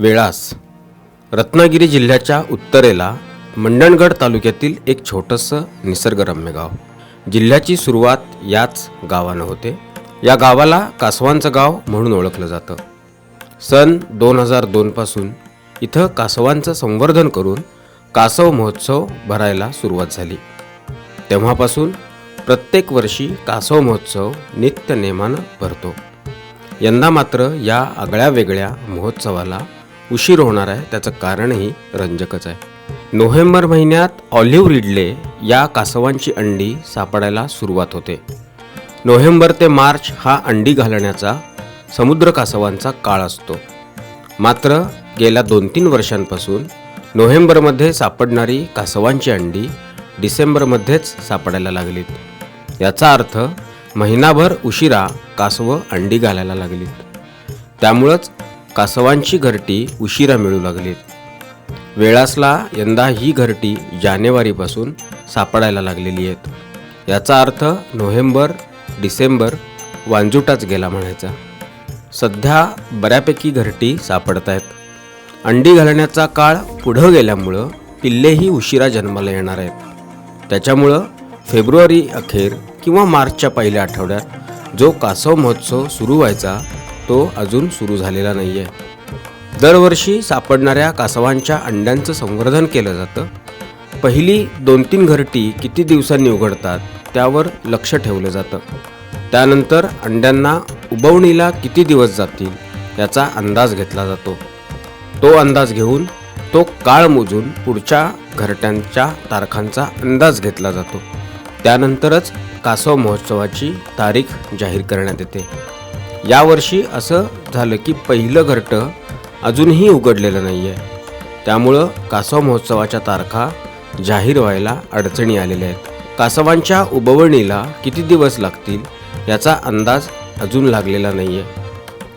वेळास. रत्नागिरी जिल्ह्याच्या उत्तरेला मंडणगड तालुक्यातील एक छोटंसं निसर्गरम्य गाव. जिल्ह्याची सुरुवात याच गावानं होते. या गावाला कासवांचं गाव म्हणून ओळखलं जातं. सन दोन हजार दोनपासून इथं कासवांचं संवर्धन करून कासव महोत्सव भरायला सुरुवात झाली. तेव्हापासून प्रत्येक वर्षी कासव महोत्सव नित्य नेमानं भरतो. यंदा मात्र या आगळ्या वेगळ्या महोत्सवाला उशीर होणार आहे त्याचं कारणही रंजकच आहे. नोव्हेंबर महिन्यात ऑलिव्ह रिडले या कासवांची अंडी सापडायला सुरुवात होते. नोव्हेंबर ते मार्च हा अंडी घालण्याचा समुद्र कासवांचा काळ असतो. मात्र गेल्या दोन तीन वर्षांपासून नोव्हेंबरमध्ये सापडणारी कासवांची अंडी डिसेंबरमध्येच सापडायला लागलीत. याचा अर्थ महिनाभर उशिरा कासवं अंडी घालायला लागलीत. त्यामुळंच कासवांची घरटी उशिरा मिळू लागलीत वेळासला यंदा ही घरटी जानेवारीपासून सापडायला लागलेली आहेत. याचा अर्थ नोव्हेंबर डिसेंबर वांजुटाच गेला म्हणायचा. सध्या बऱ्यापैकी घरटी सापडत आहेत. अंडी घालण्याचा काळ पुढं गेल्यामुळं पिल्लेही उशिरा जन्माला येणार आहेत. त्याच्यामुळं फेब्रुवारी अखेर किंवा मार्चच्या पहिल्या आठवड्यात जो कासव महोत्सव सुरू व्हायचा तो अजून सुरू झालेला नाही आहे दरवर्षी सापडणाऱ्या कासवांच्या अंड्यांचं संवर्धन केलं जातं. पहिली दोन तीन घरटी किती दिवसांनी उघडतात त्यावर लक्ष ठेवलं जातं. त्यानंतर अंड्यांना उबवणीला किती दिवस जातील याचा अंदाज घेतला जातो. तो अंदाज घेऊन तो काळ मोजून पुढच्या घरट्यांच्या तारखांचा अंदाज घेतला जातो. त्यानंतरच कासव महोत्सवाची तारीख जाहीर करण्यात येते. यावर्षी असं झालं की पहिलं घरटं अजूनही उघडलेलं नाही आहे त्यामुळं कासव महोत्सवाच्या तारखा जाहीर व्हायला अडचणी आलेल्या आहेत. कासवांच्या उबवणीला किती दिवस लागतील याचा अंदाज अजून लागलेला नाही आहे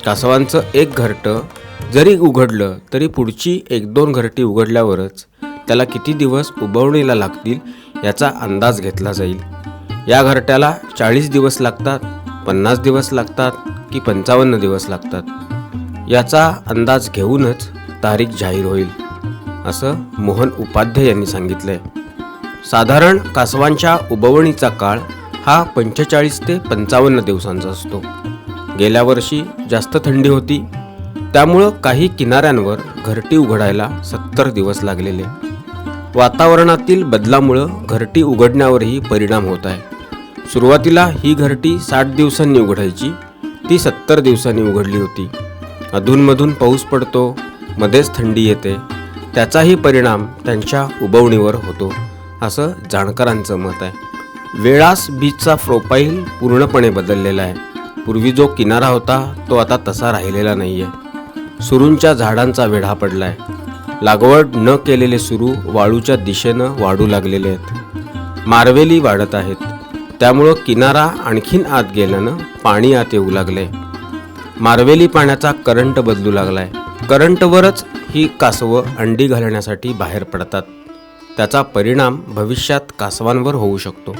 कासवांचं एक घरटं जरी उघडलं तरी पुढची एक दोन घरटी उघडल्यावरच त्याला किती दिवस उबवणीला लागतील याचा अंदाज घेतला जाईल. या घरट्याला चाळीस दिवस लागतात पन्नास दिवस लागतात की पंचावन्न दिवस लागतात. याचा अंदाज घेऊनच तारीख जाहीर होईल असं मोहन उपाध्ये यांनी सांगितलंय. साधारण कासवांच्या उबवणीचा काळ हा पंचेचाळीस ते पंचावन्न दिवसांचा असतो. गेल्या वर्षी जास्त थंडी होती त्यामुळं काही किनाऱ्यांवर घरटी उघडायला सत्तर दिवस लागलेले. वातावरणातील बदलामुळं घरटी उघडण्यावरही परिणाम होत आहे. सुरुवातीला ही घरटी साठ दिवसांनी उघडायची ती सत्तर दिवसांनी उघडली होती. अधूनमधून पाऊस पडतो मध्येच थंडी येते. त्याचाही परिणाम त्यांच्या उबवणीवर होतो असं जाणकारांचं मत आहे. वेळास बीचचा प्रोफाईल पूर्णपणे बदललेला आहे. पूर्वी जो किनारा होता तो आता तसा राहिलेला नाही आहे सुरूंच्या झाडांचा वेढा पडला आहे लागवड न केलेले सुरू वाळूच्या दिशेनं वाढू लागलेले आहेत. मारवेली वाढत आहेत. त्यामुळं किनारा आणखीन आत गेल्यानं पाणी आत येऊ लागले मारवेली पाण्याचा करंट बदलू लागलाय. करंटवरच ही कासवं अंडी घालण्यासाठी बाहेर पडतात. त्याचा परिणाम भविष्यात कासवांवर होऊ शकतो.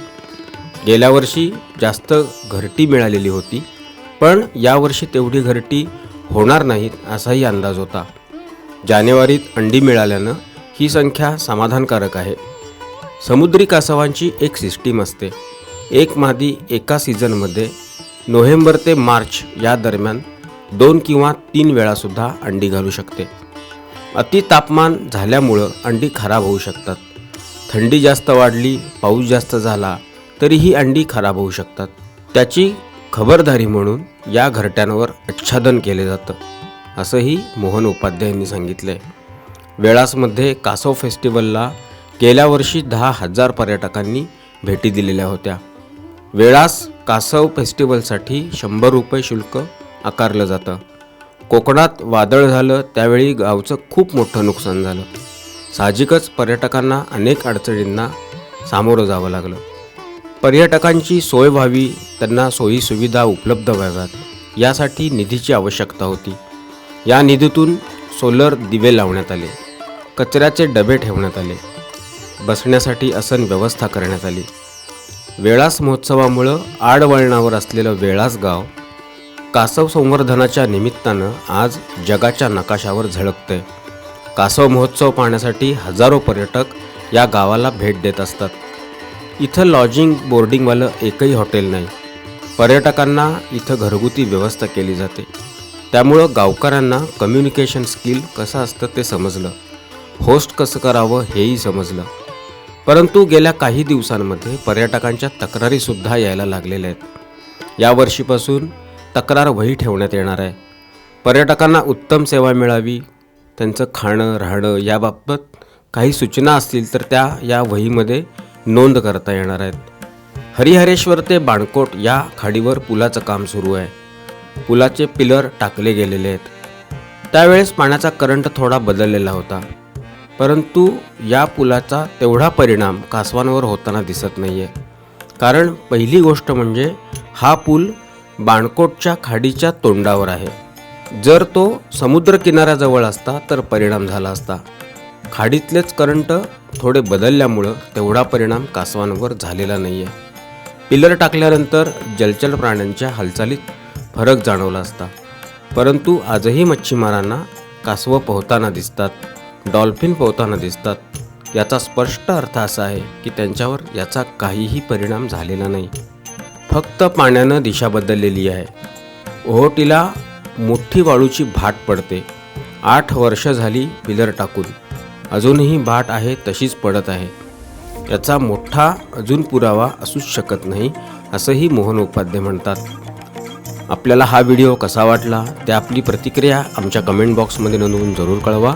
गेल्या वर्षी जास्त घरटी मिळालेली होती पण यावर्षी तेवढी घरटी होणार नाहीत असाही अंदाज होता. जानेवारीत अंडी मिळाल्यानं ही संख्या समाधानकारक आहे. समुद्री कासवांची एक सिस्टीम असते. एक मादी एका सीझनमध्ये नोव्हेंबर ते मार्च या दरम्यान दोन किंवा तीन वेळासुद्धा अंडी घालू शकते. अति तापमान झाल्यामुळं अंडी खराब होऊ शकतात. थंडी जास्त वाढली पाऊस जास्त झाला तरीही अंडी खराब होऊ शकतात. त्याची खबरदारी म्हणून या घरट्यांवर आच्छादन केले जातं असंही मोहन उपाध्याय यांनी सांगितलंय. वेळासमध्ये कासव फेस्टिवलला गेल्या वर्षी दहा हजार पर्यटकांनी भेटी दिलेल्या होत्या. वेळास कासव फेस्टिवलसाठी शंभर रुपये शुल्क आकारलं जातं. कोकणात वादळ झालं त्यावेळी गावचं खूप मोठं नुकसान झालं. साहजिकच पर्यटकांना अनेक अडचणींना सामोरं जावं लागलं. पर्यटकांची सोय व्हावी त्यांना सोयीसुविधा उपलब्ध व्हाव्यात यासाठी निधीची आवश्यकता होती. या निधीतून सोलर दिवे लावण्यात आले कचऱ्याचे डबे ठेवण्यात आले बसण्यासाठी आसन व्यवस्था करण्यात आली. वेळास महोत्सवामुळं आडवळणावर असलेलं वेळास गाव कासव संवर्धनाच्या निमित्तानं आज जगाच्या नकाशावर झळकतंय. कासव महोत्सव पाहण्यासाठी हजारो पर्यटक या गावाला भेट देत असतात. इथं लॉजिंग बोर्डिंगवालं एकही हॉटेल नाही. पर्यटकांना इथं घरगुती व्यवस्था केली जाते. त्यामुळं गावकऱ्यांना कम्युनिकेशन स्किल कसं असतं ते समजलं. होस्ट कसं करावं हेही समजलं. परंतु गेल्या काही दिवसांमध्ये पर्यटकांच्या तक्रारीसुद्धा यायला लागलेल्या आहेत. यावर्षीपासून तक्रार वही ठेवण्यात येणार आहे. पर्यटकांना उत्तम सेवा मिळावी त्यांचं खाणं राहणं याबाबत काही सूचना असतील तर त्या या वहीमध्ये नोंद करता येणार आहेत. हरिहरेश्वर ते बाणकोट या खाडीवर पुलाचं काम सुरू आहे. पुलाचे पिलर टाकले गेलेले आहेत. त्यावेळेस पाण्याचा करंट थोडा बदललेला होता. परंतु या पुलाचा तेवढा परिणाम कासवांवर होताना दिसत नाही आहे कारण पहिली गोष्ट म्हणजे हा पूल बाणकोटच्या खाडीच्या तोंडावर आहे. जर तो समुद्रकिनाऱ्याजवळ असता तर परिणाम झाला असता. खाडीतलेच करंट थोडे बदलल्यामुळं तेवढा परिणाम कासवांवर झालेला नाही आहे पिलर टाकल्यानंतर जलचर प्राण्यांच्या हालचालीत फरक जाणवला असता. परंतु आजही मच्छीमारांना कासवं पोहताना दिसतात. डॉल्फिन पोहताना दिसतात. याचा स्पष्ट अर्थ असा आहे की त्यांच्यावर याचा काहीही परिणाम झालेला नाही. फक्त पाण्यानं दिशा बदललेली आहे. ओहोटीला मोठी वाळूची भाट पडते. आठ वर्ष झाली पिलर टाकून. अजूनही भाट आहे तशीच पडत आहे. याचा मोठा अजून पुरावा असूच शकत नाही असंही मोहन उपाध्ये म्हणतात. आपल्याला हा व्हिडिओ कसा वाटला? ते आपली प्रतिक्रिया आमच्या कमेंट बॉक्समध्ये नोंदवून जरूर कळवा.